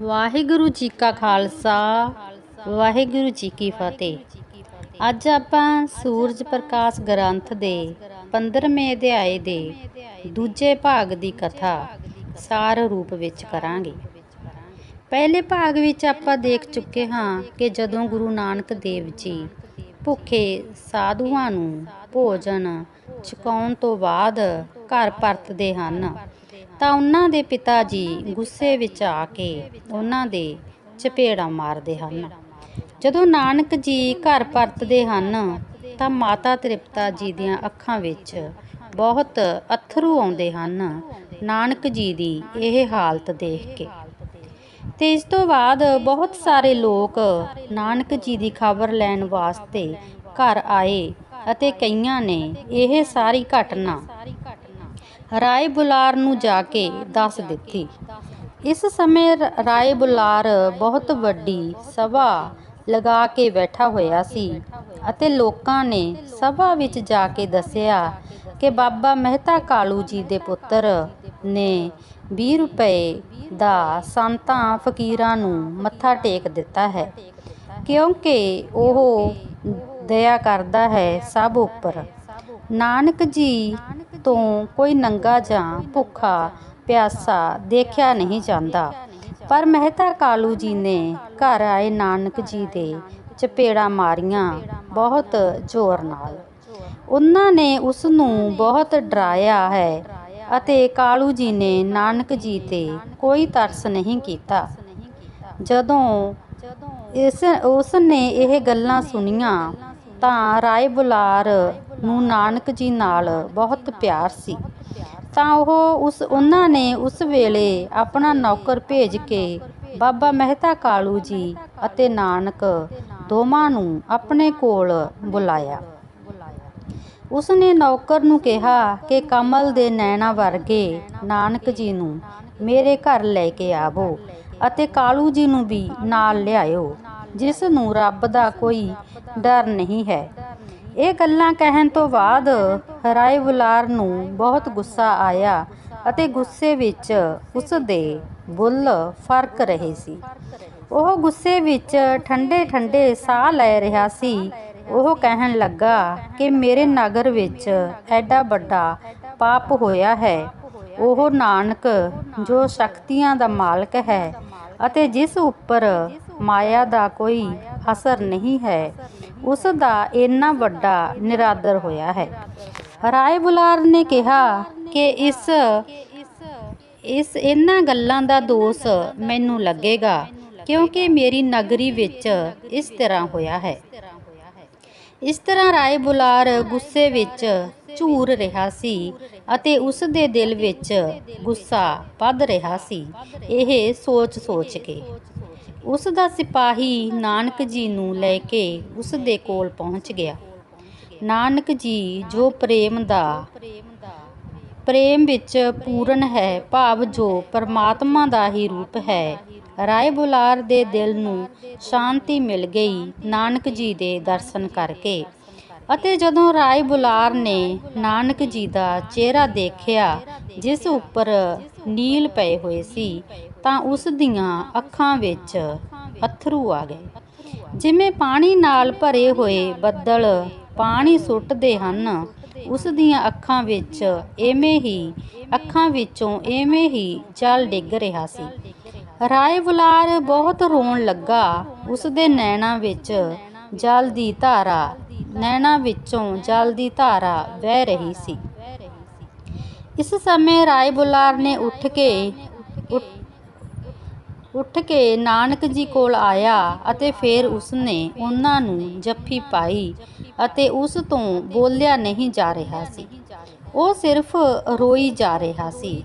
ਵਾਹਿਗੁਰੂ ਜੀ ਕਾ ਖਾਲਸਾ, ਵਾਹਿਗੁਰੂ ਜੀ ਕੀ ਫਤਿਹ। ਅੱਜ ਆਪਾਂ ਸੂਰਜ ਪ੍ਰਕਾਸ਼ ਗ੍ਰੰਥ ਦੇ 15ਵੇਂ ਅਧਿਆਏ ਦੇ ਦੂਜੇ ਭਾਗ ਦੀ ਕਥਾ ਸਾਰ ਰੂਪ ਵਿੱਚ ਕਰਾਂਗੇ। ਪਹਿਲੇ ਭਾਗ ਵਿੱਚ ਆਪਾਂ ਦੇਖ ਚੁੱਕੇ ਹਾਂ ਕਿ ਜਦੋਂ ਗੁਰੂ ਨਾਨਕ ਦੇਵ ਜੀ ਭੁੱਖੇ ਸਾਧੂਆਂ ਨੂੰ ਭੋਜਨ ਛਕਾਉਣ ਤੋਂ ਬਾਅਦ ਘਰ ਪਰਤਦੇ ਹਨ ਤਾਂ ਉਹਨਾਂ ਦੇ ਪਿਤਾ ਜੀ ਗੁੱਸੇ ਵਿੱਚ ਆ ਕੇ ਉਹਨਾਂ ਦੇ ਚਪੇੜਾ ਮਾਰਦੇ ਹਨ। ਜਦੋਂ ਨਾਨਕ ਜੀ ਘਰ ਪਰਤਦੇ ਹਨ, ਤਾਂ ਮਾਤਾ ਤ੍ਰਿਪਤਾ ਜੀ ਦੀਆਂ ਅੱਖਾਂ ਵਿੱਚ ਬਹੁਤ ਅਥਰੂ ਆਉਂਦੇ ਹਨ, ਨਾਨਕ ਜੀ ਦੀ ਇਹ ਹਾਲਤ ਦੇਖ ਕੇ। ਤੇ ਇਸ ਤੋਂ ਬਾਅਦ ਬਹੁਤ ਸਾਰੇ ਲੋਕ ਨਾਨਕ ਜੀ ਦੀ ਖਬਰ ਲੈਣ ਵਾਸਤੇ ਘਰ ਆਏ ਅਤੇ ਕਈਆਂ ਨੇ ਇਹ ਸਾਰੀ ਘਟਨਾ ਰਾਏ ਬੁਲਾਰ ਨੂੰ ਜਾ ਕੇ ਦੱਸ ਦਿੱਤੀ। ਇਸ ਸਮੇਂ ਰ- ਰਾਏ ਬੁਲਾਰ ਬਹੁਤ ਵੱਡੀ ਸਭਾ ਲਗਾ ਕੇ ਬੈਠਾ ਹੋਇਆ ਸੀ ਅਤੇ ਲੋਕਾਂ ਨੇ ਸਭਾ ਵਿੱਚ ਜਾ ਕੇ ਦੱਸਿਆ ਕਿ ਬਾਬਾ ਮਹਿਤਾ ਕਾਲੂ ਜੀ ਦੇ ਪੁੱਤਰ ਨੇ 20 ਰੁਪਏ ਦਾ ਸੰਤਾਂ ਫਕੀਰਾਂ ਨੂੰ ਮੱਥਾ ਟੇਕ ਦਿੱਤਾ ਹੈ। ਕਿਉਂਕਿ ਉਹ ਦਇਆ ਕਰਦਾ ਹੈ ਸਭ ਉੱਪਰ। ਨਾਨਕ ਜੀ ਤੋਂ ਕੋਈ ਨੰਗਾ ਜਾਂ ਭੁੱਖਾ ਪਿਆਸਾ ਦੇਖਿਆ ਨਹੀਂ ਜਾਂਦਾ। ਪਰ ਮਹਿਤਾ ਕਾਲੂ ਜੀ ਨੇ ਘਰ ਆਏ ਨਾਨਕ ਜੀ ਦੇ ਚਪੇੜਾ ਮਾਰੀਆਂ ਬਹੁਤ ਜ਼ੋਰ ਨਾਲ। ਉਹਨਾਂ ਨੇ ਉਸ ਨੂੰ ਬਹੁਤ ਡਰਾਇਆ ਹੈ ਅਤੇ ਕਾਲੂ ਜੀ ਨੇ ਨਾਨਕ ਜੀ ਤੇ ਕੋਈ ਤਰਸ ਨਹੀਂ ਕੀਤਾ। ਜਦੋਂ ਇਸ ਉਸ ਨੇ ਇਹ ਗੱਲਾਂ ਸੁਣੀਆਂ ਤਾਂ ਰਾਏ ਬੁਲਾਰ ਨੂੰ ਨਾਨਕ ਜੀ ਨਾਲ ਬਹੁਤ ਪਿਆਰ ਸੀ। ਤਾਂ ਉਹ ਉਸ, ਉਹਨਾਂ ਨੇ ਉਸ ਵੇਲੇ ਆਪਣਾ ਨੌਕਰ ਭੇਜ ਕੇ ਬਾਬਾ ਮਹਿਤਾ ਕਾਲੂ ਜੀ ਅਤੇ ਨਾਨਕ ਦੋਵਾਂ ਨੂੰ ਆਪਣੇ ਕੋਲ ਬੁਲਾਇਆ। ਉਸ ਨੇ ਨੌਕਰ ਨੂੰ ਕਿਹਾ ਕਿ ਕਮਲ ਦੇ ਨੈਣਾ ਵਰਗੇ ਨਾਨਕ ਜੀ ਨੂੰ ਮੇਰੇ ਘਰ ਲੈ ਕੇ ਆਵੋ ਅਤੇ ਕਾਲੂ ਜੀ ਨੂੰ ਵੀ ਨਾਲ ਲਿਆਇਓ, ਜਿਸ ਨੂੰ ਰੱਬ ਦਾ ਕੋਈ ਡਰ ਨਹੀਂ ਹੈ। ਇਹ ਗੱਲਾਂ ਕਹਿਣ ਤੋਂ ਬਾਅਦ ਰਾਏ ਬੁਲਾਰ ਨੂੰ ਬਹੁਤ ਗੁੱਸਾ ਆਇਆ ਅਤੇ ਗੁੱਸੇ ਵਿੱਚ ਉਸ ਦੇ ਬੁੱਲ ਫ਼ਰਕ ਰਹੇ ਸੀ। ਉਹ ਗੁੱਸੇ ਵਿੱਚ ਠੰਡੇ ਠੰਡੇ ਸਾਹ ਲੈ ਰਿਹਾ ਸੀ। ਉਹ ਕਹਿਣ ਲੱਗਾ ਕਿ ਮੇਰੇ ਨਗਰ ਵਿੱਚ ਐਡਾ ਵੱਡਾ ਪਾਪ ਹੋਇਆ ਹੈ। ਉਹ ਨਾਨਕ, ਜੋ ਸ਼ਕਤੀਆਂ ਦਾ ਮਾਲਕ ਹੈ ਅਤੇ ਜਿਸ ਉੱਪਰ ਮਾਇਆ ਦਾ ਕੋਈ ਅਸਰ ਨਹੀਂ ਹੈ ਉਸ ਦਾ ਇੰਨਾ ਵੱਡਾ ਨਿਰਾਦਰ ਹੋਇਆ ਹੈ। ਰਾਏ ਬੁਲਾਰ ਨੇ ਕਿਹਾ ਕਿ ਇਸ ਇਸ ਇਹਨਾਂ ਗੱਲਾਂ ਦਾ ਦੋਸ਼ ਮੈਨੂੰ ਲੱਗੇਗਾ, ਕਿਉਂਕਿ ਮੇਰੀ ਨਗਰੀ ਵਿੱਚ ਇਸ ਤਰ੍ਹਾਂ ਹੋਇਆ ਹੈ। ਇਸ ਤਰ੍ਹਾਂ ਰਾਏ ਬੁਲਾਰ ਗੁੱਸੇ ਵਿੱਚ ਝੂਰ ਰਿਹਾ ਸੀ ਅਤੇ ਉਸ ਦੇ ਦਿਲ ਵਿੱਚ ਗੁੱਸਾ ਵੱਧ ਰਿਹਾ ਸੀ, ਇਹ ਸੋਚ ਸੋਚ ਕੇ। ਉਸ ਦਾ ਸਿਪਾਹੀ ਨਾਨਕ ਜੀ ਨੂੰ ਲੈ ਕੇ ਉਸ ਦੇ ਕੋਲ ਪਹੁੰਚ ਗਿਆ। ਨਾਨਕ ਜੀ, ਜੋ ਪ੍ਰੇਮ ਦਾ ਪ੍ਰੇਮ ਵਿੱਚ ਪੂਰਨ ਹੈ, ਭਾਵ ਜੋ ਪਰਮਾਤਮਾ ਦਾ ਹੀ ਰੂਪ ਹੈ, ਰਾਏ ਬੁਲਾਰ ਦੇ ਦਿਲ ਨੂੰ ਸ਼ਾਂਤੀ ਮਿਲ ਗਈ ਨਾਨਕ ਜੀ ਦੇ ਦਰਸ਼ਨ ਕਰਕੇ। ਅਤੇ ਜਦੋਂ ਰਾਏ ਬੁਲਾਰ ਨੇ ਨਾਨਕ ਜੀ ਦਾ ਚਿਹਰਾ ਦੇਖਿਆ, ਜਿਸ ਉੱਪਰ ਨੀਲ ਪਏ ਹੋਏ ਸੀ ਤਾਂ ਉਸ ਦੀਆਂ ਅੱਖਾਂ ਵਿੱਚ ਅਥਰੂ ਆ ਗਏ। ਜਿਵੇਂ ਪਾਣੀ ਨਾਲ ਭਰੇ ਹੋਏ ਬੱਦਲ ਪਾਣੀ ਸੁੱਟਦੇ ਹਨ, ਉਸ ਦੀਆਂ ਅੱਖਾਂ ਵਿੱਚ ਐਵੇਂ ਹੀ, ਅੱਖਾਂ ਵਿੱਚੋਂ ਐਵੇਂ ਹੀ ਜਲ ਡਿੱਗ ਰਿਹਾ ਸੀ। ਰਾਏ ਬੁਲਾਰ ਬਹੁਤ ਰੋਣ ਲੱਗਾ, ਉਸ ਦੇ ਨੈਣਾਂ ਵਿੱਚ ਜਲ ਦੀ ਧਾਰਾ, ਨੈਣਾਂ ਵਿੱਚੋਂ ਜਲ ਦੀ ਧਾਰਾ ਵਹਿ ਰਹੀ ਸੀ। ਇਸ ਸਮੇਂ ਰਾਏ ਬੁਲਾਰ ਨੇ ਉੱਠ ਕੇ ਉੱਠ- ਕੇ ਨਾਨਕ ਜੀ ਕੋਲ ਆਇਆ ਅਤੇ ਫਿਰ ਉਸਨੇ ਉਹਨਾਂ ਨੂੰ ਜੱਫੀ ਪਾਈ ਅਤੇ ਉਸ ਤੋਂ ਬੋਲਿਆ ਨਹੀਂ ਜਾ ਰਿਹਾ ਸੀ। ਉਹ ਸਿਰਫ ਰੋਈ ਜਾ ਰਿਹਾ ਸੀ।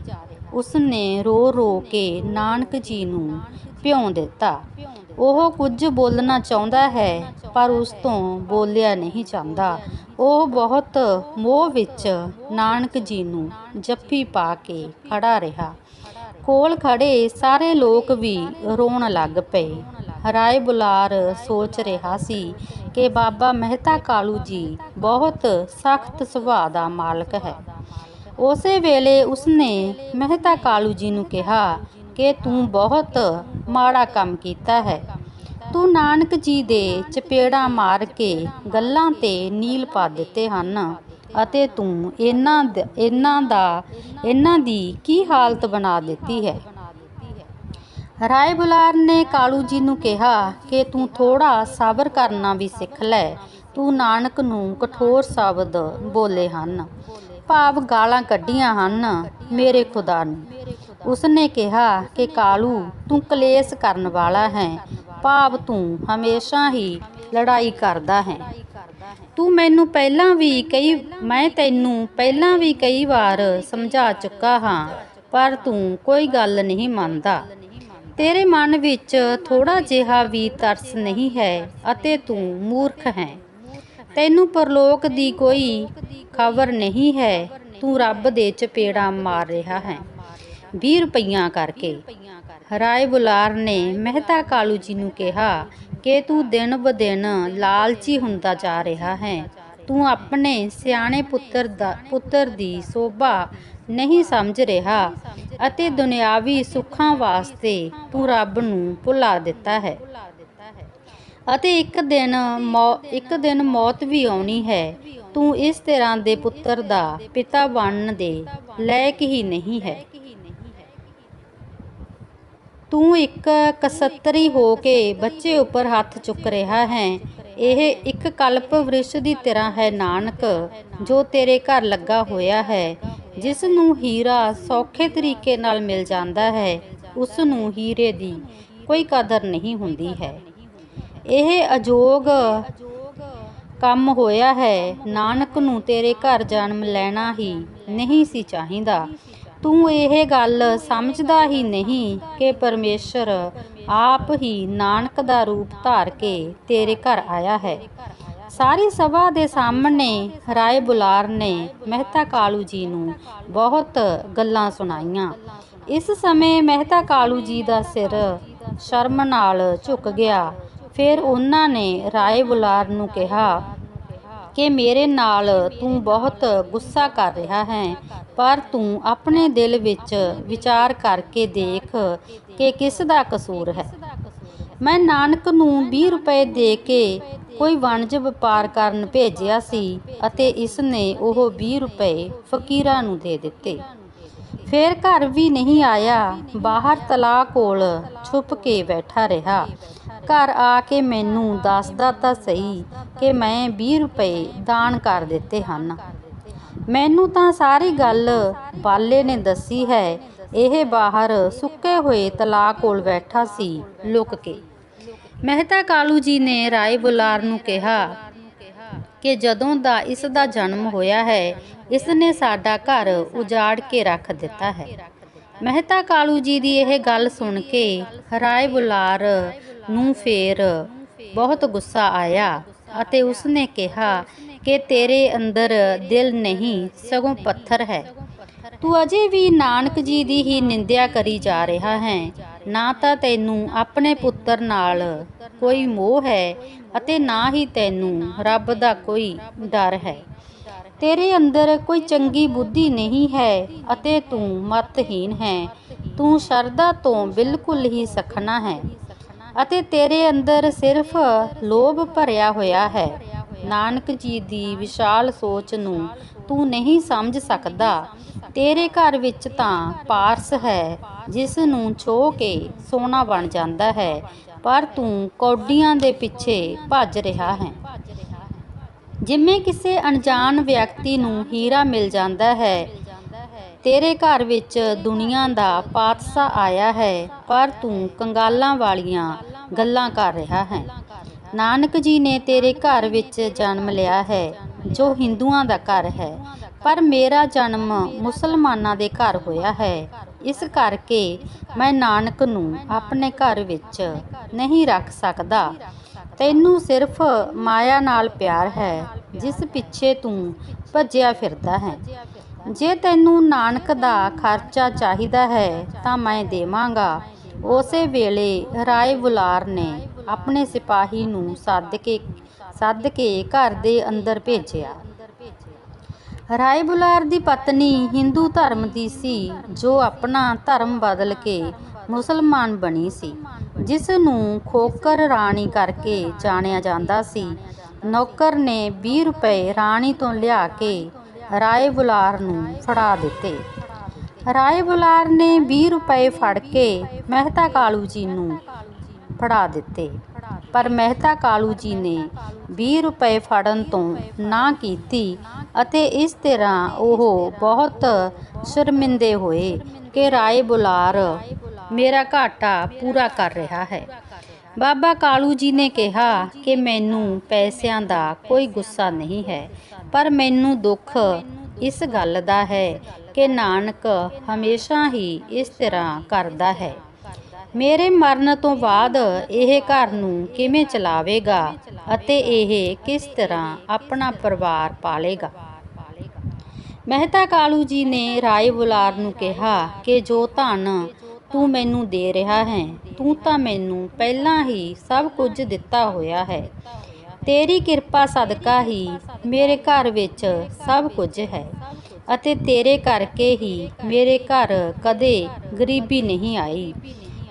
ਉਸਨੇ ਰੋ ਰੋ ਕੇ ਨਾਨਕ ਜੀ ਨੂੰ ਭਿਉਂ ਦਿੱਤਾ। ਉਹ ਕੁਝ ਬੋਲਣਾ ਚਾਹੁੰਦਾ ਹੈ, ਪਰ ਉਸ ਤੋਂ ਬੋਲਿਆ ਨਹੀਂ ਜਾਂਦਾ। ਉਹ ਬਹੁਤ ਮੋਹ ਵਿੱਚ ਨਾਨਕ ਜੀ ਨੂੰ ਜੱਫੀ ਪਾ ਕੇ ਖੜਾ ਰਿਹਾ। ਕੋਲ ਖੜੇ ਸਾਰੇ ਲੋਕ ਵੀ ਰੋਣ ਲੱਗ ਪਏ। ਰਾਏ ਬੁਲਾਰ ਸੋਚ ਰਿਹਾ ਸੀ ਕਿ ਬਾਬਾ ਮਹਿਤਾ ਕਾਲੂ ਜੀ ਬਹੁਤ ਸਖਤ ਸੁਭਾਅ ਦਾ ਮਾਲਕ ਹੈ। ਉਸੇ ਵੇਲੇ ਉਸਨੇ ਮਹਿਤਾ ਕਾਲੂ ਜੀ ਨੂੰ ਕਿਹਾ ਕਿ ਤੂੰ ਬਹੁਤ ਮਾੜਾ ਕੰਮ ਕੀਤਾ ਹੈ। ਤੂੰ ਨਾਨਕ ਜੀ ਦੇ ਚਪੇੜਾ ਮਾਰ ਕੇ ਗੱਲਾਂ ਤੇ ਨੀਲ ਪਾ ਦਿੱਤੇ ਹਨ। ਅਤੇ ਤੂੰ ਇਹਨਾਂ ਦ- ਇਹਨਾਂ ਦਾ, ਇਹਨਾਂ ਦੀ ਕੀ ਹਾਲਤ ਬਣਾ ਦਿੱਤੀ ਹੈ? ਰਾਏ ਬੁਲਾਰ ਨੇ ਕਾਲੂ ਜੀ ਨੂੰ ਕਿਹਾ ਕਿ ਤੂੰ ਥੋੜਾ ਸਬਰ ਕਰਨਾ ਵੀ ਸਿੱਖ ਲੈ। ਤੂੰ ਨਾਨਕ ਨੂੰ ਕਠੋਰ ਸ਼ਬਦ ਬੋਲੇ ਹਨ। ਭਾਵ ਗਾਲਾਂ ਕੱਢੀਆਂ ਹਨ, ਮੇਰੇ ਖੁਦਾ ਨੂੰ। ਉਸਨੇ ਕਿਹਾ ਕਿ ਕਾਲੂ, ਤੂੰ ਕਲੇਸ਼ ਕਰਨ ਵਾਲਾ ਹੈ। ਭਾਵ ਤੂੰ ਹਮੇਸ਼ਾ ਹੀ ਲੜਾਈ ਕਰਦਾ ਹੈ। ਤੂੰ ਮੈਨੂੰ ਪਹਿਲਾਂ ਵੀ ਕਈ, ਮੈਂ ਤੈਨੂੰ ਪਹਿਲਾਂ ਵੀ ਕਈ ਵਾਰ ਸਮਝਾ ਚੁੱਕਾ ਹਾਂ, ਪਰ ਤੂੰ ਕੋਈ ਗੱਲ ਨਹੀਂ ਮੰਨਦਾ। ਤੇਰੇ ਮਨ ਵਿੱਚ ਥੋੜਾ ਜਿਹਾ ਵੀ ਤਰਸ ਨਹੀਂ ਹੈ ਅਤੇ ਤੂੰ ਮੂਰਖ ਹੈ। ਤੈਨੂੰ ਪਰਲੋਕ ਦੀ ਕੋਈ ਖਬਰ ਨਹੀਂ ਹੈ, ਤੂੰ ਰੱਬ ਦੇ ਚਪੇੜਾ ਮਾਰ ਰਿਹਾ ਹੈ। 20 ਰੁਪਈਆ ਕਰਕੇ। ਰਾਏ ਬੁਲਾਰ ਨੇ ਮਹਿਤਾ ਕਾਲੂ ਜੀ ਨੂੰ ਕਿਹਾ ਕਿ ਤੂੰ ਦਿਨ ਬ ਦਿਨ ਲਾਲਚੀ ਹੁੰਦਾ ਜਾ ਰਿਹਾ ਹੈ। ਤੂੰ ਆਪਣੇ ਸਿਆਣੇ ਪੁੱਤਰ ਦਾ, ਪੁੱਤਰ ਦੀ ਸੋਭਾ ਨਹੀਂ ਸਮਝ ਰਿਹਾ ਅਤੇ ਦੁਨਿਆਵੀ ਸੁੱਖਾਂ ਵਾਸਤੇ ਤੂੰ ਰੱਬ ਨੂੰ ਭੁਲਾ ਦਿੱਤਾ ਹੈ। ਅਤੇ ਇੱਕ ਦਿਨ ਮੌ- ਇੱਕ ਦਿਨ ਮੌਤ ਵੀ ਆਉਣੀ ਹੈ। ਤੂੰ ਇਸ ਤਰ੍ਹਾਂ ਦੇ ਪੁੱਤਰ ਦਾ ਪਿਤਾ ਬਣਨ ਦੇ ਲਾਇਕ ਹੀ ਨਹੀਂ ਹੈ। ਤੂੰ ਇੱਕ ਕਸਤਰੀ ਹੋ ਕੇ ਬੱਚੇ ਉੱਪਰ ਹੱਥ ਚੁੱਕ ਰਿਹਾ ਹੈ। ਇਹ ਇੱਕ ਕਲਪ ਵ੍ਰਿਸ਼ ਦੀ ਤਰ੍ਹਾਂ ਹੈ, ਨਾਨਕ, ਜੋ ਤੇਰੇ ਘਰ ਲੱਗਾ ਹੋਇਆ ਹੈ। ਜਿਸ ਨੂੰ ਹੀਰਾ ਸੌਖੇ ਤਰੀਕੇ ਨਾਲ ਮਿਲ ਜਾਂਦਾ ਹੈ, ਉਸ ਨੂੰ ਹੀਰੇ ਦੀ ਕੋਈ ਕਦਰ ਨਹੀਂ ਹੁੰਦੀ ਹੈ। ਇਹ ਅਜੋਗ ਕੰਮ ਹੋਇਆ ਹੈ, ਨਾਨਕ ਨੂੰ ਤੇਰੇ ਘਰ ਜਨਮ ਲੈਣਾ ਹੀ ਨਹੀਂ ਸੀ ਚਾਹੀਦਾ। ਤੂੰ ਇਹ ਗੱਲ ਸਮਝਦਾ ਹੀ ਨਹੀਂ ਕਿ ਪਰਮੇਸ਼ਰ ਆਪ ਹੀ ਨਾਨਕ ਦਾ ਰੂਪ ਧਾਰ ਕੇ ਤੇਰੇ ਘਰ ਆਇਆ ਹੈ। ਸਾਰੀ ਸਭਾ ਦੇ ਸਾਹਮਣੇ ਰਾਏ ਬੁਲਾਰ ਨੇ ਮਹਿਤਾ ਕਾਲੂ ਜੀ ਨੂੰ ਬਹੁਤ ਗੱਲਾਂ ਸੁਣਾਈਆਂ। ਇਸ ਸਮੇਂ ਮਹਿਤਾ ਕਾਲੂ ਜੀ ਦਾ ਸਿਰ ਸ਼ਰਮ ਨਾਲ ਝੁਕ ਗਿਆ। ਫਿਰ ਉਹਨਾਂ ਨੇ ਰਾਏ ਬੁਲਾਰ ਨੂੰ ਕਿਹਾ ਕਿ ਮੇਰੇ ਨਾਲ ਤੂੰ ਬਹੁਤ ਗੁੱਸਾ ਕਰ ਰਿਹਾ ਹੈ, ਪਰ ਤੂੰ ਆਪਣੇ ਦਿਲ ਵਿੱਚ ਵਿਚਾਰ ਕਰਕੇ ਦੇਖ ਕਿ ਕਿਸ ਦਾ ਕਸੂਰ ਹੈ। ਮੈਂ ਨਾਨਕ ਨੂੰ 20 ਰੁਪਏ ਦੇ ਕੇ ਕੋਈ ਵਣਜ ਵਪਾਰ ਕਰਨ ਭੇਜਿਆ ਸੀ ਅਤੇ ਇਸ ਨੇ ਉਹ 20 ਰੁਪਏ ਫਕੀਰਾਂ ਨੂੰ ਦੇ ਦਿੱਤੇ। ਫਿਰ ਘਰ ਵੀ ਨਹੀਂ ਆਇਆ, ਬਾਹਰ ਤਲਾ ਕੋਲ ਛੁਪ ਕੇ ਬੈਠਾ ਰਿਹਾ। ਘਰ ਆ ਕੇ ਮੈਨੂੰ ਦੱਸਦਾ ਤਾਂ ਸਹੀ ਕਿ ਮੈਂ 20 ਰੁਪਏ ਦਾਨ ਕਰ ਦਿੱਤੇ ਹਨ। ਮੈਨੂੰ ਤਾਂ ਸਾਰੀ ਗੱਲ ਬਾਲੇ ਨੇ ਦੱਸੀ ਹੈ। ਇਹ ਬਾਹਰ ਸੁੱਕੇ ਹੋਏ ਤਲਾਅ ਕੋਲ ਬੈਠਾ ਸੀ ਲੁਕ ਕੇ। ਮਹਿਤਾ ਕਾਲੂ ਜੀ ਨੇ ਰਾਏ ਬੁਲਾਰ ਨੂੰ ਕਿਹਾ ਕਿ ਜਦੋਂ ਦਾ ਇਸ ਦਾ ਜਨਮ ਹੋਇਆ ਹੈ, ਇਸ ਨੇ ਸਾਡਾ ਘਰ ਉਜਾੜ ਕੇ ਰੱਖ ਦਿੱਤਾ ਹੈ। ਮਹਿਤਾ ਕਾਲੂ ਜੀ ਦੀ ਇਹ ਗੱਲ ਸੁਣ ਕੇ ਰਾਏ ਬੁਲਾਰ ਨੂੰ ਫੇਰ ਬਹੁਤ ਗੁੱਸਾ ਆਇਆ ਅਤੇ ਉਸਨੇ ਕਿਹਾ ਕਿ ਤੇਰੇ ਅੰਦਰ ਦਿਲ ਨਹੀਂ, ਸਗੋਂ ਪੱਥਰ ਹੈ। ਤੂੰ ਅਜੇ ਵੀ ਨਾਨਕ ਜੀ ਦੀ ਹੀ ਨਿੰਦਿਆ ਕਰੀ ਜਾ ਰਿਹਾ ਹੈ। ਨਾ ਤਾਂ ਤੈਨੂੰ ਆਪਣੇ ਪੁੱਤਰ ਨਾਲ ਕੋਈ ਮੋਹ ਹੈ ਅਤੇ ਨਾ ਹੀ ਤੈਨੂੰ ਰੱਬ ਦਾ ਕੋਈ ਡਰ ਹੈ। ਤੇਰੇ ਅੰਦਰ ਕੋਈ ਚੰਗੀ ਬੁੱਧੀ ਨਹੀਂ ਹੈ ਅਤੇ ਤੂੰ ਮਤਹੀਨ ਹੈ। ਤੂੰ ਸ਼ਰਧਾ ਤੋਂ ਬਿਲਕੁਲ ਹੀ ਸਖਣਾ ਹੈ। ਅਤੇ ਤੇਰੇ ਅੰਦਰ ਸਿਰਫ ਲੋਭ ਭਰਿਆ ਹੋਇਆ ਹੈ। ਨਾਨਕ ਜੀ ਦੀ ਵਿਸ਼ਾਲ ਸੋਚ ਨੂੰ ਤੂੰ ਨਹੀਂ ਸਮਝ ਸਕਦਾ। ਤੇਰੇ ਘਰ ਵਿੱਚ ਤਾਂ ਪਾਰਸ ਹੈ, ਜਿਸ ਨੂੰ ਛੋ ਕੇ ਸੋਨਾ ਬਣ ਜਾਂਦਾ ਹੈ, ਪਰ ਤੂੰ ਕੌਡੀਆਂ ਦੇ ਪਿੱਛੇ ਭੱਜ ਰਿਹਾ ਹੈ। ਜਿਵੇਂ ਕਿਸੇ ਅਣਜਾਣ ਵਿਅਕਤੀ ਨੂੰ ਹੀਰਾ ਮਿਲ ਜਾਂਦਾ ਹੈ, ਤੇਰੇ ਘਰ ਵਿੱਚ ਦੁਨੀਆ ਦਾ ਪਾਤਸ਼ਾਹ ਆਇਆ ਹੈ, ਪਰ ਤੂੰ ਕੰਗਾਲਾਂ ਵਾਲੀਆਂ ਗੱਲਾਂ ਕਰ ਰਿਹਾ ਹੈ। ਨਾਨਕ ਜੀ ਨੇ ਤੇਰੇ ਘਰ ਵਿੱਚ ਜਨਮ ਲਿਆ ਹੈ, ਜੋ ਹਿੰਦੂਆਂ ਦਾ ਘਰ ਹੈ। ਪਰ ਮੇਰਾ ਜਨਮ ਮੁਸਲਮਾਨਾਂ ਦੇ ਘਰ ਹੋਇਆ ਹੈ। ਇਸ ਕਰਕੇ ਮੈਂ ਨਾਨਕ ਨੂੰ ਆਪਣੇ ਘਰ ਵਿੱਚ ਨਹੀਂ ਰੱਖ ਸਕਦਾ। ਤੈਨੂੰ ਸਿਰਫ ਮਾਇਆ ਨਾਲ ਪਿਆਰ ਹੈ, ਜਿਸ ਪਿੱਛੇ ਤੂੰ ਭੱਜਿਆ ਫਿਰਦਾ ਹੈ। ਜੇ ਤੈਨੂੰ ਨਾਨਕ ਦਾ ਖਰਚਾ ਚਾਹੀਦਾ ਹੈ, ਤਾਂ ਮੈਂ ਦੇਵਾਂਗਾ। ਉਸੇ ਵੇਲੇ ਰਾਏ ਬੁਲਾਰ ਨੇ ਆਪਣੇ ਸਿਪਾਹੀ ਨੂੰ ਸੱਦ ਕੇ ਸੱਦ ਕੇ ਘਰ ਦੇ ਅੰਦਰ ਭੇਜਿਆ। ਰਾਏ ਬੁਲਾਰ ਦੀ ਪਤਨੀ ਹਿੰਦੂ ਧਰਮ ਦੀ ਸੀ, ਜੋ ਆਪਣਾ ਧਰਮ ਬਦਲ ਕੇ ਮੁਸਲਮਾਨ ਬਣੀ ਸੀ। ਜਿਸ ਨੂੰ ਖੋਕਰ ਰਾਣੀ ਕਰਕੇ ਜਾਣਿਆ ਜਾਂਦਾ ਸੀ। ਨੌਕਰ ਨੇ 20 ਰੁਪਏ ਰਾਣੀ ਤੋਂ ਲਿਆ ਕੇ ਰਾਏ ਬੁਲਾਰ ਨੂੰ ਫੜਾ ਦਿੱਤੇ। ਰਾਏ ਬੁਲਾਰ ਨੇ 20 ਰੁਪਏ ਫੜ ਕੇ ਮਹਿਤਾ ਕਾਲੂ ਜੀ ਨੂੰ ਫੜਾ ਦਿੱਤੇ। ਪਰ ਮਹਿਤਾ ਕਾਲੂ ਜੀ ਨੇ 20 ਰੁਪਏ ਫੜਨ ਤੋਂ ਨਾ ਕੀਤੀ ਅਤੇ ਇਸ ਤਰ੍ਹਾਂ ਉਹ ਬਹੁਤ ਸ਼ਰਮਿੰਦੇ ਹੋਏ ਕਿ ਰਾਏ ਬੁਲਾਰ ਮੇਰਾ ਘਾਟਾ ਪੂਰਾ ਕਰ ਰਿਹਾ ਹੈ। ਬਾਬਾ ਕਾਲੂ ਜੀ ਨੇ ਕਿਹਾ ਕਿ ਮੈਨੂੰ ਪੈਸਿਆਂ ਦਾ ਕੋਈ ਗੁੱਸਾ ਨਹੀਂ ਹੈ, ਪਰ ਮੈਨੂੰ ਦੁੱਖ ਇਸ ਗੱਲ ਦਾ ਹੈ ਕਿ ਨਾਨਕ ਹਮੇਸ਼ਾ ਹੀ ਇਸ ਤਰ੍ਹਾਂ ਕਰਦਾ ਹੈ। ਮੇਰੇ ਮਰਨ ਤੋਂ ਬਾਅਦ ਇਹ ਘਰ ਨੂੰ ਕਿਵੇਂ ਚਲਾਵੇਗਾ ਅਤੇ ਇਹ ਕਿਸ ਤਰ੍ਹਾਂ ਆਪਣਾ ਪਰਿਵਾਰ ਪਾਲੇਗਾ? ਮਹਿਤਾ ਕਾਲੂ ਜੀ ਨੇ ਰਾਏ ਬੁਲਾਰ ਨੂੰ ਕਿਹਾ ਕਿ, ਜੋ ਧਨ ਤੂੰ ਮੈਨੂੰ ਦੇ ਰਿਹਾ ਹੈ, ਤੂੰ ਤਾਂ ਮੈਨੂੰ ਪਹਿਲਾਂ ਹੀ ਸਭ ਕੁਝ ਦਿੱਤਾ ਹੋਇਆ ਹੈ। ਤੇਰੀ ਕਿਰਪਾ ਸਦਕਾ ਹੀ ਮੇਰੇ ਘਰ ਵਿੱਚ ਸਭ ਕੁਝ ਹੈ। ਅਤੇ ਤੇਰੇ ਕਰਕੇ ਹੀ ਮੇਰੇ ਘਰ ਕਦੇ ਗਰੀਬੀ ਨਹੀਂ ਆਈ।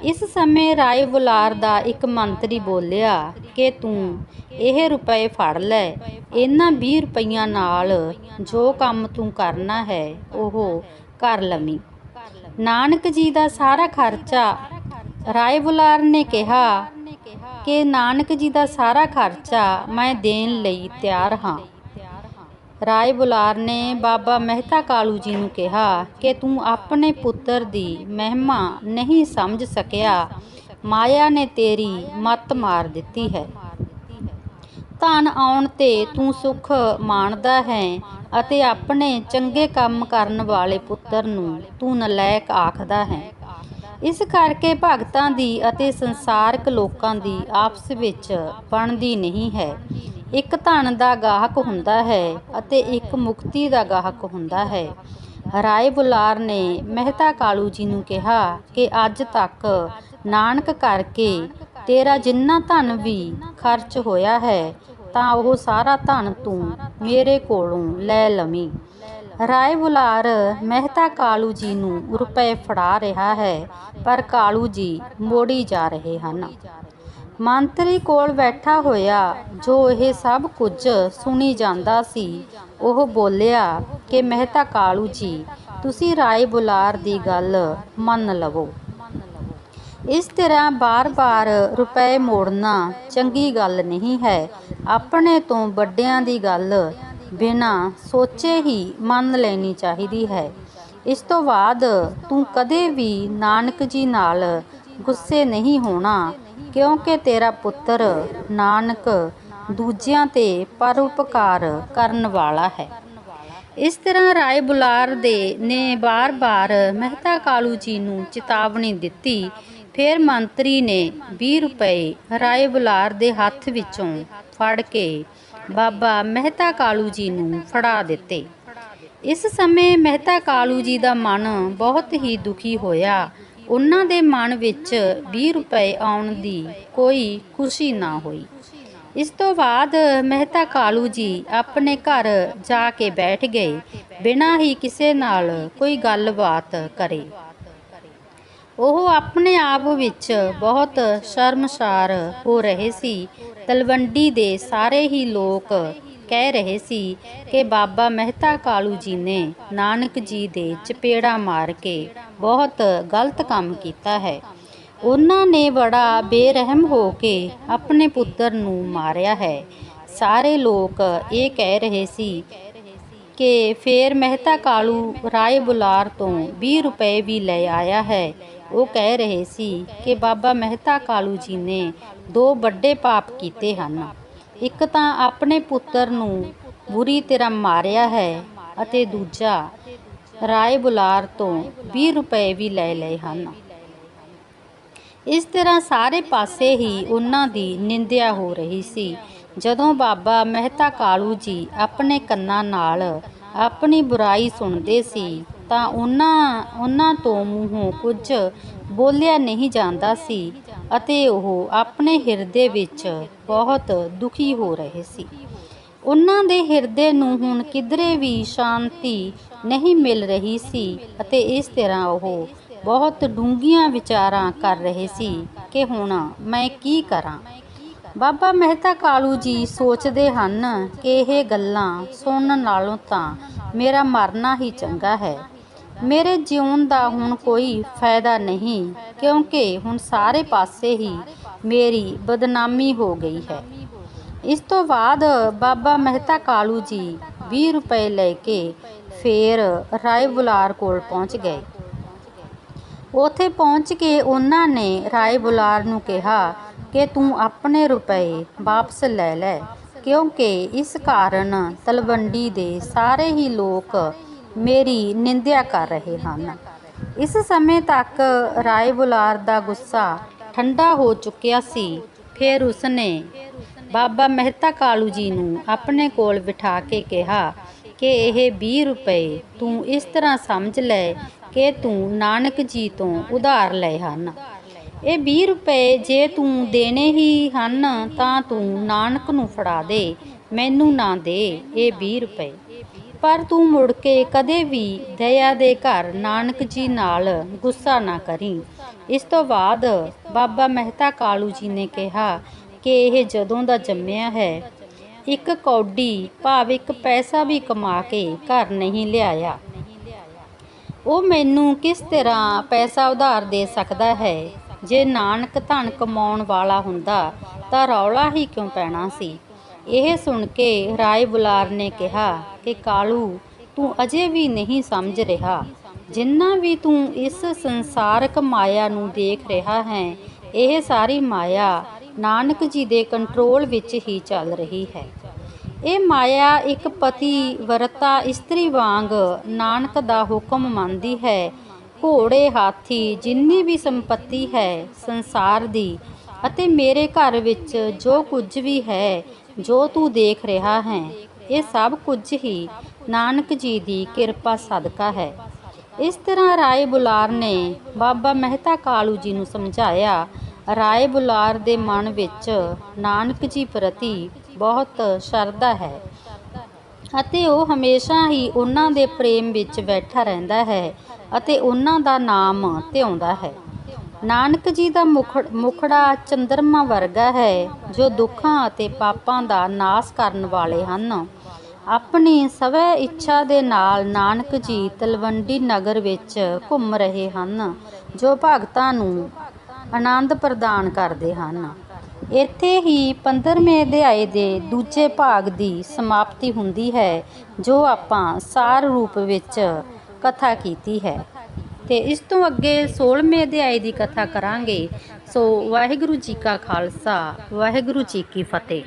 ਇਸ ਸਮੇਂ ਰਾਏ ਬੁਲਾਰ ਦਾ ਇੱਕ ਮੰਤਰੀ ਬੋਲਿਆ ਕਿ ਤੂੰ ਇਹ ਰੁਪਏ ਫੜ ਲੈ, ਇਹਨਾਂ 20 ਰੁਪਈਆਂ ਨਾਲ ਜੋ ਕੰਮ ਤੂੰ ਕਰਨਾ ਹੈ, ਉਹ ਕਰ ਲਵੀਂ। ਨਾਨਕ ਜੀ ਦਾ ਸਾਰਾ ਖਰਚਾ ਰਾਏ ਬੁਲਾਰ ਨੇ ਕਿਹਾ ਕਿ ਨਾਨਕ ਜੀ ਦਾ ਸਾਰਾ ਖਰਚਾ ਮੈਂ ਦੇਣ ਲਈ ਤਿਆਰ ਹਾਂ। ਰਾਏ ਬੁਲਾਰ ਨੇ ਬਾਬਾ ਮਹਿਤਾ ਕਾਲੂ ਜੀ ਨੂੰ ਕਿਹਾ ਕਿ ਤੂੰ ਆਪਣੇ ਪੁੱਤਰ ਦੀ ਮਹਿਮਾ ਨਹੀਂ ਸਮਝ ਸਕਿਆ। ਮਾਇਆ ਨੇ ਤੇਰੀ ਮੱਤ ਮਾਰ ਦਿੱਤੀ ਹੈ। ਧਨ ਆਉਣ ਤੇ ਤੂੰ ਸੁਖ ਮਾਣਦਾ ਹੈ ਅਤੇ ਆਪਣੇ ਚੰਗੇ ਕੰਮ ਕਰਨ ਵਾਲੇ ਪੁੱਤਰ ਨੂੰ ਤੂੰ ਨਲਾਇਕ ਆਖਦਾ ਹੈ। ਇਸ ਕਰਕੇ ਭਗਤਾਂ ਦੀ ਅਤੇ ਸੰਸਾਰਕ ਲੋਕਾਂ ਦੀ ਆਪਸ ਵਿੱਚ ਬਣਦੀ ਨਹੀਂ ਹੈ। ਇੱਕ ਧਨ ਦਾ ਗਾਹਕ ਹੁੰਦਾ ਹੈ ਅਤੇ ਇੱਕ ਮੁਕਤੀ ਦਾ ਗਾਹਕ ਹੁੰਦਾ ਹੈ। ਰਾਏ ਬੁਲਾਰ ਨੇ ਮਹਿਤਾ ਕਾਲੂ ਜੀ ਨੂੰ ਕਿਹਾ ਕਿ ਅੱਜ ਤੱਕ ਨਾਨਕ ਕਰਕੇ ਤੇਰਾ ਜਿੰਨਾ ਧਨ ਵੀ ਖਰਚ ਹੋਇਆ ਹੈ, ਤਾਂ ਉਹ ਸਾਰਾ ਧਨ ਤੂੰ ਮੇਰੇ ਕੋਲੋਂ ਲੈ ਲਵੀਂ। ਰਾਏ ਬੁਲਾਰ ਮਹਿਤਾ ਕਾਲੂ ਜੀ ਨੂੰ ਰੁਪਏ ਫੜਾ ਰਿਹਾ ਹੈ, ਪਰ ਕਾਲੂ ਜੀ ਮੋੜੀ ਜਾ ਰਹੇ ਹਨ। ਮੰਤਰੀ ਕੋਲ ਬੈਠਾ ਹੋਇਆ, ਜੋ ਇਹ ਸਭ ਕੁਝ ਸੁਣੀ ਜਾਂਦਾ ਸੀ, ਉਹ ਬੋਲਿਆ ਕਿ ਮਹਿਤਾ ਕਾਲੂ ਜੀ, ਤੁਸੀਂ ਰਾਏ ਬੁਲਾਰ ਦੀ ਗੱਲ ਮੰਨ ਲਵੋ। ਇਸ ਤਰ੍ਹਾਂ ਬਾਰ-ਬਾਰ ਰੁਪਏ ਮੋੜਨਾ ਚੰਗੀ ਗੱਲ ਨਹੀਂ ਹੈ। ਆਪਣੇ ਤੋਂ ਵੱਡਿਆਂ ਦੀ ਗੱਲ ਬਿਨਾਂ ਸੋਚੇ ਹੀ ਮੰਨ ਲੈਣੀ ਚਾਹੀਦੀ ਹੈ। ਇਸ ਤੋਂ ਬਾਅਦ ਤੂੰ ਕਦੇ ਵੀ ਨਾਨਕ ਜੀ ਨਾਲ ਗੁੱਸੇ ਨਹੀਂ ਹੋਣਾ, ਕਿਉਂਕਿ ਤੇਰਾ ਪੁੱਤਰ ਨਾਨਕ ਦੂਜਿਆਂ ਤੇ ਪਰਉਪਕਾਰ ਕਰਨ ਵਾਲਾ ਹੈ। ਇਸ ਤਰ੍ਹਾਂ ਰਾਏ ਬੁਲਾਰ ਦੇ ਨੇ ਬਾਰ-ਬਾਰ ਮਹਿਤਾ ਕਾਲੂ ਜੀ ਨੂੰ ਚੇਤਾਵਨੀ ਦਿੱਤੀ। ਫਿਰ ਮੰਤਰੀ ਨੇ 20 ਰੁਪਏ ਰਾਏ ਬੁਲਾਰ ਦੇ ਹੱਥ ਵਿੱਚੋਂ ਫੜ ਕੇ ਬਾਬਾ ਮਹਿਤਾ ਕਾਲੂ ਜੀ ਨੂੰ ਫੜਾ ਦਿੱਤੇ। ਇਸ ਸਮੇਂ ਮਹਿਤਾ ਕਾਲੂ ਜੀ ਦਾ ਮਨ ਬਹੁਤ ਹੀ ਦੁਖੀ ਹੋਇਆ। ਉਹਨਾਂ ਦੇ ਮਨ ਵਿੱਚ 20 ਰੁਪਏ ਆਉਣ ਦੀ ਕੋਈ ਖੁਸ਼ੀ ਨਾ ਹੋਈ। ਇਸ ਤੋਂ ਬਾਅਦ ਮਹਿਤਾ ਕਾਲੂ ਜੀ ਆਪਣੇ ਘਰ ਜਾ ਕੇ ਬੈਠ ਗਏ, ਬਿਨਾਂ ਹੀ ਕਿਸੇ ਨਾਲ ਕੋਈ ਗੱਲਬਾਤ ਕਰੇ। ਉਹ ਆਪਣੇ ਆਪ ਵਿੱਚ ਬਹੁਤ ਸ਼ਰਮਸਾਰ ਹੋ ਰਹੇ ਸੀ ਤਲਵੰਡੀ ਦੇ ਸਾਰੇ ਹੀ ਲੋਕ ਕਹਿ ਰਹੇ ਸੀ ਕਿ ਬਾਬਾ ਮਹਿਤਾ ਕਾਲੂ ਜੀ ਨੇ ਨਾਨਕ ਜੀ ਦੇ ਚਪੇੜਾ ਮਾਰ ਕੇ ਬਹੁਤ ਗਲਤ ਕੰਮ ਕੀਤਾ ਹੈ। ਉਹਨਾਂ ਨੇ ਬੜਾ ਬੇਰਹਿਮ ਹੋ ਕੇ ਆਪਣੇ ਪੁੱਤਰ ਨੂੰ ਮਾਰਿਆ ਹੈ। ਸਾਰੇ ਲੋਕ ਇਹ ਕਹਿ ਰਹੇ ਸੀ ਕਿ ਫੇਰ ਮਹਿਤਾ ਕਾਲੂ ਰਾਏ ਬੁਲਾਰ ਤੋਂ 20 ਰੁਪਏ ਵੀ ਲੈ ਆਇਆ ਹੈ। ਉਹ ਕਹਿ ਰਹੇ ਸੀ ਕਿ ਬਾਬਾ ਮਹਿਤਾ ਕਾਲੂ ਜੀ ਨੇ ਦੋ ਵੱਡੇ ਪਾਪ ਕੀਤੇ ਹਨ। ਇੱਕ ਤਾਂ ਆਪਣੇ ਪੁੱਤਰ ਨੂੰ ਬੁਰੀ ਤਰ੍ਹਾਂ ਮਾਰਿਆ ਹੈ ਅਤੇ ਦੂਜਾ ਰਾਏ ਬੁਲਾਰ ਤੋਂ 20 ਰੁਪਏ ਵੀ ਲੈ ਲਏ ਹਨ। ਇਸ ਤਰ੍ਹਾਂ ਸਾਰੇ ਪਾਸੇ ਹੀ ਉਹਨਾਂ ਦੀ ਨਿੰਦਿਆ ਹੋ ਰਹੀ ਸੀ। ਜਦੋਂ ਬਾਬਾ ਮਹਿਤਾ ਕਾਲੂ ਜੀ ਆਪਣੇ ਕੰਨਾਂ ਨਾਲ ਆਪਣੀ ਬੁਰਾਈ ਸੁਣਦੇ ਸੀ ਤਾਂ ਉਹਨਾਂ ਉਹਨਾਂ ਤੋਂ ਮੂੰਹੋਂ ਕੁਝ ਬੋਲਿਆ ਨਹੀਂ ਜਾਂਦਾ ਸੀ ਅਤੇ ਉਹ ਆਪਣੇ ਹਿਰਦੇ ਵਿੱਚ ਬਹੁਤ ਦੁਖੀ ਹੋ ਰਹੇ ਸੀ। ਉਹਨਾਂ ਦੇ ਹਿਰਦੇ ਨੂੰ ਹੁਣ ਕਿਧਰੇ ਵੀ ਸ਼ਾਂਤੀ ਨਹੀਂ ਮਿਲ ਰਹੀ ਸੀ ਅਤੇ ਇਸ ਤਰ੍ਹਾਂ ਉਹ ਬਹੁਤ ਡੂੰਘੀਆਂ ਵਿਚਾਰਾਂ ਕਰ ਰਹੇ ਸੀ ਕਿ ਹੁਣ ਮੈਂ ਕੀ ਕਰਾਂ। ਬਾਬਾ ਮਹਿਤਾ ਕਾਲੂ ਜੀ ਸੋਚਦੇ ਹਨ ਕਿ ਇਹ ਗੱਲਾਂ ਸੁਣਨ ਨਾਲੋਂ ਤਾਂ ਮੇਰਾ ਮਰਨਾ ਹੀ ਚੰਗਾ ਹੈ। ਮੇਰੇ ਜਿਉਣ ਦਾ ਹੁਣ ਕੋਈ ਫਾਇਦਾ ਨਹੀਂ, ਕਿਉਂਕਿ ਹੁਣ ਸਾਰੇ ਪਾਸੇ ਹੀ ਮੇਰੀ ਬਦਨਾਮੀ ਹੋ ਗਈ ਹੈ। ਇਸ ਤੋਂ ਬਾਅਦ ਬਾਬਾ ਮਹਿਤਾ ਕਾਲੂ ਜੀ 20 ਰੁਪਏ ਲੈ ਕੇ ਫੇਰ ਰਾਏ ਬੁਲਾਰ ਕੋਲ ਪਹੁੰਚ ਗਏ। ਉਥੇ ਪਹੁੰਚ ਕੇ ਉਹਨਾਂ ਨੇ ਰਾਏ ਬੁਲਾਰ ਨੂੰ ਕਿਹਾ ਕਿ ਤੂੰ ਆਪਣੇ ਰੁਪਏ ਵਾਪਸ ਲੈ ਲੈ, ਕਿਉਂਕਿ ਇਸ ਕਾਰਨ ਤਲਵੰਡੀ ਦੇ ਸਾਰੇ ਹੀ ਲੋਕ ਮੇਰੀ ਨਿੰਦਿਆ ਕਰ ਰਹੇ ਹਨ। ਇਸ ਸਮੇਂ ਤੱਕ ਰਾਏ ਬੁਲਾਰ ਦਾ ਗੁੱਸਾ ਠੰਡਾ ਹੋ ਚੁੱਕਿਆ ਸੀ। ਫਿਰ ਉਸਨੇ ਬਾਬਾ ਮਹਿਤਾ ਕਾਲੂ ਜੀ ਨੂੰ ਆਪਣੇ ਕੋਲ ਬਿਠਾ ਕੇ ਕਿਹਾ ਕਿ ਇਹ 20 ਰੁਪਏ ਤੂੰ ਇਸ ਤਰ੍ਹਾਂ ਸਮਝ ਲੈ ਕਿ ਤੂੰ ਨਾਨਕ ਜੀ ਤੋਂ ਉਧਾਰ ਲਏ ਹਨ। ਇਹ 20 ਰੁਪਏ ਜੇ ਤੂੰ ਦੇਣੇ ਹੀ ਹਨ ਤਾਂ ਤੂੰ ਨਾਨਕ ਨੂੰ ਫੜਾ ਦੇ, ਮੈਨੂੰ ਨਾ ਦੇ। ਇਹ 20 ਰੁਪਏ। ਪਰ ਤੂੰ ਮੁੜ ਕੇ ਕਦੇ ਵੀ ਦਇਆ ਦੇ ਘਰ ਨਾਨਕ ਜੀ ਨਾਲ ਗੁੱਸਾ ਨਾ ਕਰੀ। ਇਸ ਤੋਂ ਬਾਅਦ ਬਾਬਾ ਮਹਿਤਾ ਕਾਲੂ ਜੀ ਨੇ ਕਿਹਾ ਕਿ ਇਹ ਜਦੋਂ ਦਾ ਜੰਮਿਆ ਹੈ, ਇੱਕ ਕੌਡੀ ਭਾਵ ਇੱਕ ਪੈਸਾ ਵੀ ਕਮਾ ਕੇ ਘਰ ਨਹੀਂ ਲਿਆਇਆ। ਉਹ ਮੈਨੂੰ ਕਿਸ ਤਰ੍ਹਾਂ ਪੈਸਾ ਉਧਾਰ ਦੇ ਸਕਦਾ ਹੈ? ਜੇ ਨਾਨਕ ਧਨ ਕਮਾਉਣ ਵਾਲਾ ਹੁੰਦਾ ਤਾਂ ਰੌਲਾ ਹੀ ਕਿਉਂ ਪੈਣਾ ਸੀ? ਇਹ ਸੁਣ ਕੇ ਰਾਏ ਬੁਲਾਰ ਨੇ ਕਿਹਾ ਕਿ ਕਾਲੂ, ਤੂੰ ਅਜੇ ਵੀ ਨਹੀਂ ਸਮਝ ਰਿਹਾ। ਜਿੰਨਾ ਵੀ ਤੂੰ ਇਸ ਸੰਸਾਰਕ ਮਾਇਆ ਨੂੰ ਦੇਖ ਰਿਹਾ ਹੈ, ਇਹ ਸਾਰੀ ਮਾਇਆ ਨਾਨਕ ਜੀ ਦੇ ਕੰਟਰੋਲ ਵਿੱਚ ਹੀ ਚੱਲ ਰਹੀ ਹੈ। ਇਹ ਮਾਇਆ ਇੱਕ ਪਤੀ ਵਰਤਾ ਇਸਤਰੀ ਵਾਂਗ ਨਾਨਕ ਦਾ ਹੁਕਮ ਮੰਨਦੀ ਹੈ। ਘੋੜੇ, ਹਾਥੀ, ਜਿੰਨੀ ਵੀ ਸੰਪਤੀ ਹੈ ਸੰਸਾਰ ਦੀ ਅਤੇ ਮੇਰੇ ਘਰ ਵਿੱਚ ਜੋ ਕੁਝ ਵੀ ਹੈ ਜੋ ਤੂੰ ਦੇਖ ਰਿਹਾ ਹੈ, ਇਹ ਸਭ ਕੁਝ ਹੀ ਨਾਨਕ ਜੀ ਦੀ ਕਿਰਪਾ ਸਦਕਾ ਹੈ। ਇਸ ਤਰ੍ਹਾਂ ਰਾਏ ਬੁਲਾਰ ਨੇ ਬਾਬਾ ਮਹਿਤਾ ਕਾਲੂ ਜੀ ਨੂੰ ਸਮਝਾਇਆ, ਰਾਏ ਬੁਲਾਰ ਦੇ ਮਨ ਵਿੱਚ ਨਾਨਕ ਜੀ ਪ੍ਰਤੀ ਬਹੁਤ ਸ਼ਰਧਾ ਹੈ ਅਤੇ ਉਹ ਹਮੇਸ਼ਾ ਹੀ ਉਹਨਾਂ ਦੇ ਪ੍ਰੇਮ ਵਿੱਚ ਬੈਠਾ ਰਹਿੰਦਾ ਹੈ ਅਤੇ ਉਹਨਾਂ ਦਾ ਨਾਮ ਧਿਆਉਂਦਾ ਹੈ। ਨਾਨਕ ਜੀ ਦਾ ਮੁਖ ਮੁਖੜਾ ਚੰਦਰਮਾ ਵਰਗਾ ਹੈ, ਜੋ ਦੁੱਖਾਂ ਅਤੇ ਪਾਪਾਂ ਦਾ ਨਾਸ਼ ਕਰਨ ਵਾਲੇ ਹਨ। ਆਪਣੀ ਸਵੈ ਇੱਛਾ ਦੇ ਨਾਲ ਨਾਨਕ ਜੀ ਤਲਵੰਡੀ ਨਗਰ ਵਿੱਚ ਘੁੰਮ ਰਹੇ ਹਨ, ਜੋ ਭਗਤਾਂ ਨੂੰ ਆਨੰਦ ਪ੍ਰਦਾਨ ਕਰਦੇ ਹਨ। ਇੱਥੇ ਹੀ 15ਵੇਂ ਅਧਿਆਏ ਦੇ ਦੂਜੇ ਭਾਗ ਦੀ ਸਮਾਪਤੀ ਹੁੰਦੀ ਹੈ, ਜੋ ਆਪਾਂ ਸਾਰ ਰੂਪ ਵਿੱਚ ਕਥਾ ਕੀਤੀ ਹੈ। ਤੇ ਇਸ ਤੋਂ ਅੱਗੇ 16ਵੇਂ ਅਧਿਆਏ ਦੀ ਕਥਾ ਕਰਾਂਗੇ। ਸੋ ਵਾਹਿਗੁਰੂ ਜੀ ਕਾ ਖਾਲਸਾ, ਵਾਹਿਗੁਰੂ ਜੀ ਕੀ ਫਤਿਹ।